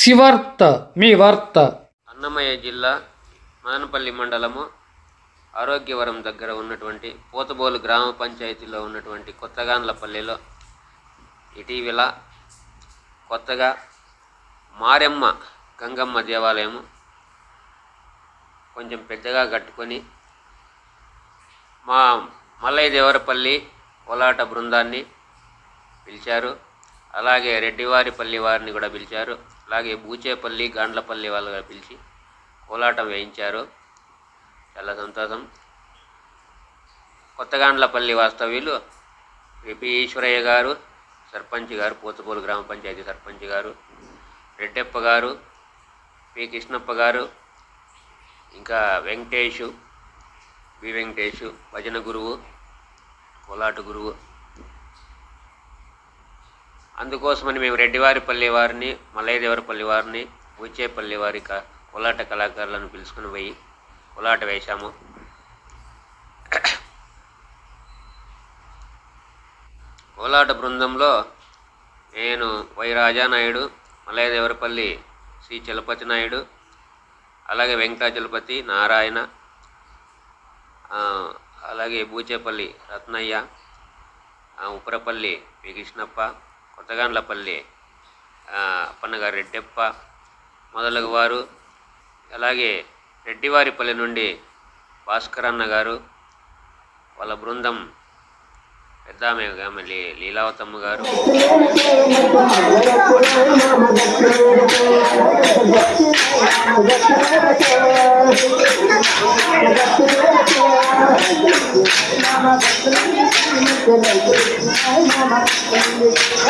శివార్త మీ వార్త. అన్నమయ్య జిల్లా మదనపల్లి మండలము ఆరోగ్యవరం దగ్గర ఉన్నటువంటి పోతబోలు గ్రామ పంచాయతీలో ఉన్నటువంటి కొత్తగాన్లపల్లిలో ఇటీవల కొత్తగా మారెమ్మ గంగమ్మ దేవాలయము కొంచెం పెద్దగా కట్టుకొని మా మల్లయ్య దేవరపల్లి కోలాట బృందాన్ని పిలిచారు. అలాగే రెడ్డివారిపల్లి వారిని కూడా పిలిచారు. అలాగే బూచేపల్లి గాండ్లపల్లి వాళ్ళు పిలిచి కోలాటం వేయించారు. చాలా సంతోషం. కొత్తగాండ్లపల్లి వాస్తవ్యులు విపి ఈశ్వరయ్య గారు సర్పంచ్ గారు పోతుపోలు గ్రామ పంచాయతీ సర్పంచ్ గారు రెడ్డెప్ప గారు పి కృష్ణప్ప గారు ఇంకా వెంకటేషు బి వెంకటేషు భజన గురువు కోలాట గురువు అందుకోసమని మేము రెడ్డివారిపల్లి వారిని మల్లయ్యదేవరపల్లి వారిని ఊచేపల్లి వారి క- కోలాట కళాకారులను పిలుచుకుని పోయి కోలాట వేశాము. కోలాట బృందంలో నేను వై రాజానాయుడు మల్లయ్యదేవరపల్లి శ్రీ చలపతి నాయుడు అలాగే వెంకటాచలపతి నారాయణ అలాగే బూచేపల్లి రత్నయ్య ఆ, ఉప్పరపల్లి కృష్ణప్ప కొత్తగాండ్లపల్లి అప్పన్నగా రెడ్డెప్ప మొదలగు వారు అలాగే రెడ్డివారిపల్లి నుండి భాస్కరన్న గారు వాళ్ళ బృందం పెద్దామె మళ్ళీ లీలావతమ్మ గారు.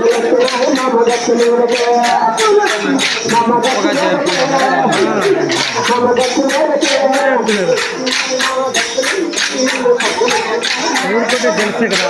ఊరుకుంటే తెలుసు కదా